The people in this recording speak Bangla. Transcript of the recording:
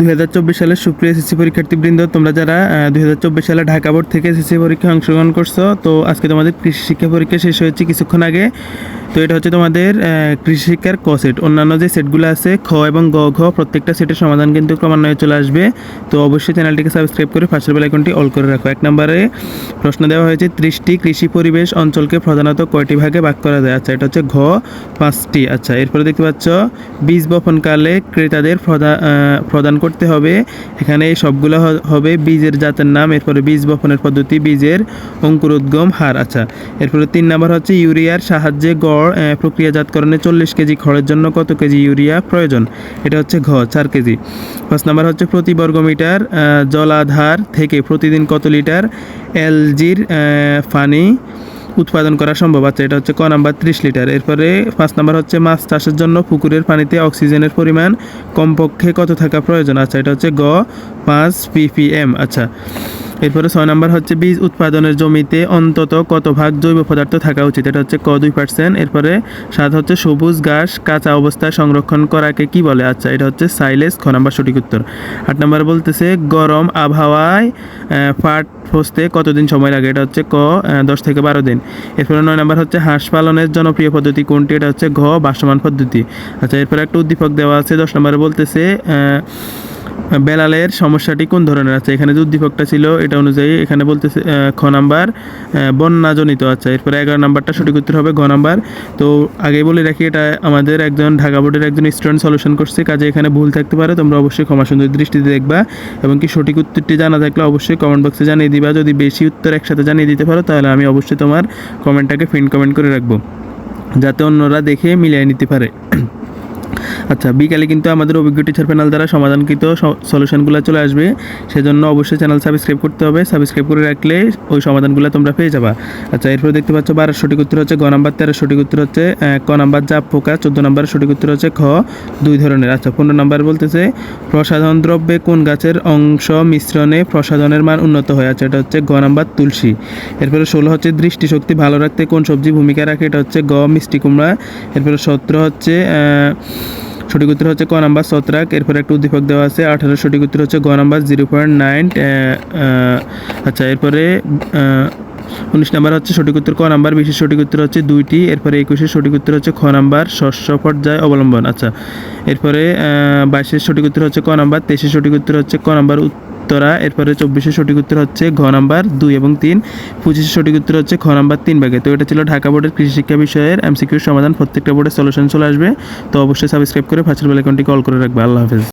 দুই সালের সুপ্রিয় এসএসসি পরীক্ষার্থীবৃন্দ তোমরা যারা দুই হাজার চব্বিশ সালে ঢাকা বোর্ড থেকে এসএসসি পরীক্ষায় অংশগ্রহণ করছ তো আজকে তোমাদের কৃষি শিক্ষা পরীক্ষা শেষ হয়েছে কিছুক্ষণ আগে। তো এটা হচ্ছে তোমাদের কৃষি শিক্ষার ক সেট। অন্যান্য যে সেটগুলো আছে খ এবং গ ঘ প্রত্যেকটা সেটের সমাধান কিন্তু ক্রমান্বয়ে চলে আসবে। তো অবশ্যই চ্যানেলটিকে সাবস্ক্রাইব করে পাশের বেল আইকনটি অল করে রাখো। এক নম্বরে প্রশ্ন দেওয়া হয়েছে ত্রিশটি কৃষি পরিবেশ অঞ্চলকে প্রধানত কয়টি ভাগে ভাগ করা যায়? আচ্ছা এটা হচ্ছে ঘ পাঁচটি। আচ্ছা এরপরে দেখতে পাচ্ছ বীজ বপনকালে ক্রেতাদের আহ, প্রদান করতে হবে। এখানে এই সবগুলো হবে বীজের জাতের নাম এরপরে বীজ বপনের পদ্ধতি বীজের অঙ্কুরোদ্গম হার। আচ্ছা এরপরে তিন নাম্বার হচ্ছে ইউরিয়ার সাহায্যে গড় প্রক্রিয়াজাতকরণে চল্লিশ কেজি খড়ের জন্য কত কেজি ইউরিয়া প্রয়োজন? এটা হচ্ছে ঘ চার কেজি। পাঁচ নাম্বার হচ্ছে প্রতি বর্গমিটার আহ, জলাধার থেকে প্রতিদিন কত লিটার এলজির পানি উৎপাদন করা সম্ভব। আছে এটা হচ্ছে ক নাম্বার, ত্রিশ লিটার। এরপরে পাঁচ নাম্বার হচ্ছে মাছ চাষের জন্য পুকুরের পানিতে অক্সিজেনের পরিমাণ কমপক্ষে কত থাকা প্রয়োজন? আচ্ছা এটা হচ্ছে গ পাঁচ পিপিএম আচ্ছা এরপরে ছয় নম্বর হচ্ছে বীজ উৎপাদনের জমিতে অন্তত কত ভাগ জৈব পদার্থ থাকা উচিত? এটা হচ্ছে ক দুই পার্সেন্ট এরপরে সাত হচ্ছে সবুজ ঘাস, কাঁচা অবস্থায় সংরক্ষণ করাকে কি বলে? আচ্ছা এটা হচ্ছে সাইলেস খ নম্বর সঠিক উত্তর। আট নম্বর বলতেছে গরম আবহাওয়ায় পাট ফসতে কতদিন সময় লাগে? এটা হচ্ছে ক দশ থেকে বারো দিন। এরপরে নয় নম্বর হচ্ছে হাঁস পালনের জনপ্রিয় পদ্ধতি কোনটি? এটা হচ্ছে ঘ, বাসমান পদ্ধতি। আচ্ছা এরপরে একটা উদ্দীপক দেওয়া আছে, দশ নম্বরে বলতেছে বেলালের সমস্যাটি কোন ধরনের আছে? এখানে যে উদ্দীপকটা ছিল, এটা অনুযায়ী এখানে বলতেছে খ নাম্বার বন্যাজনিত আচ্ছা এরপরে এগারো নাম্বারটা সঠিক উত্তর হবে ঘ নাম্বার। তো আগে বলে রাখি, এটা আমাদের একজন ঢাকা বোর্ডের একজন স্টুডেন্ট সলিউশন করছে, কাজে এখানে ভুল থাকতে পারে, তোমরা অবশ্যই ক্ষমা সুন্দর দৃষ্টিতে দেখবা। এবং কি সঠিক উত্তরটি জানা থাকলে অবশ্যই কমেন্ট বক্সে জানিয়ে দিবা। যদি বেশি উত্তর একসাথে জানিয়ে দিতে পারো, তাহলে আমি অবশ্যই তোমার কমেন্টটাকে ফিন কমেন্ট করে রাখব। যাতে অন্যরা দেখে মিলিয়ে নিতে পারে। আচ্ছা বিকালে কিন্তু আমাদের অভিজ্ঞ টিচার প্যানেল দ্বারা সমাধানকৃত সলিউশনগুলো চলে আসবে। সেজন্য অবশ্যই চ্যানেল সাবস্ক্রাইব করতে হবে। সাবস্ক্রাইব করে রাখলে ওই সমাধানগুলো তোমরা পেয়ে যাবা। আচ্ছা এরপর দেখতে পাচ্ছ বারো সঠিক উত্তর হচ্ছে গ নাম্বার তেরো সঠিক উত্তর হচ্ছে ক নাম্বার জাপ পোকা, চোদ্দ নাম্বার সঠিক উত্তর হচ্ছে খ, দুই ধরনের। আচ্ছা পনেরো নাম্বার বলতেছে, প্রসাধন দ্রব্যে কোন গাছের অংশ মিশ্রণে প্রসাধনের মান উন্নত হয়? আচ্ছা এটা হচ্ছে গ নাম্বার তুলসী। এরপরে ষোলো হচ্ছে দৃষ্টিশক্তি ভালো রাখতে কোন সবজি ভূমিকা রাখে? এটা হচ্ছে গ, মিষ্টি কুমড়া। এরপরে সতেরো হচ্ছে সঠিক উত্তর হচ্ছে ক নাম্বার সতরাক এরপর একটা উদ্দীপক দেওয়া আছে, আঠারো। সঠিক উত্তর হচ্ছে গ নাম্বার জিরো পয়েন্ট নাইন আচ্ছা এরপরে উনিশ নাম্বার হচ্ছে সঠিক উত্তর ক নাম্বার, বিশেষ সঠিক উত্তর হচ্ছে দুইটি। এরপরে একুশের সঠিক উত্তর হচ্ছে খ নাম্বার ষষ্ঠ পর্যায় অবলম্বন আচ্ছা। এরপরে বাইশের সঠিক উত্তর হচ্ছে ক নাম্বার তেইশের সঠিক উত্তর হচ্ছে ক নাম্বার উত্তরা, এরপরে চব্বিশে সঠিক উত্তর হচ্ছে ঘ নাম্বার দুই এবং তিন পঁচিশে সঠিক উত্তর হচ্ছে খ নাম্বার তিন ভাগে। তো এটা ছিল ঢাকা বোর্ডের কৃষি শিক্ষা বিষয়ের এমসিকিউর সমাধান। প্রত্যেকটা বোর্ডের সলিউশন চলে আসবে। তো অবশ্যই সাবস্ক্রাইব করে ফাঁসের বেলাকনটি কল করে রাখবে। আল্লাহ হাফেজ।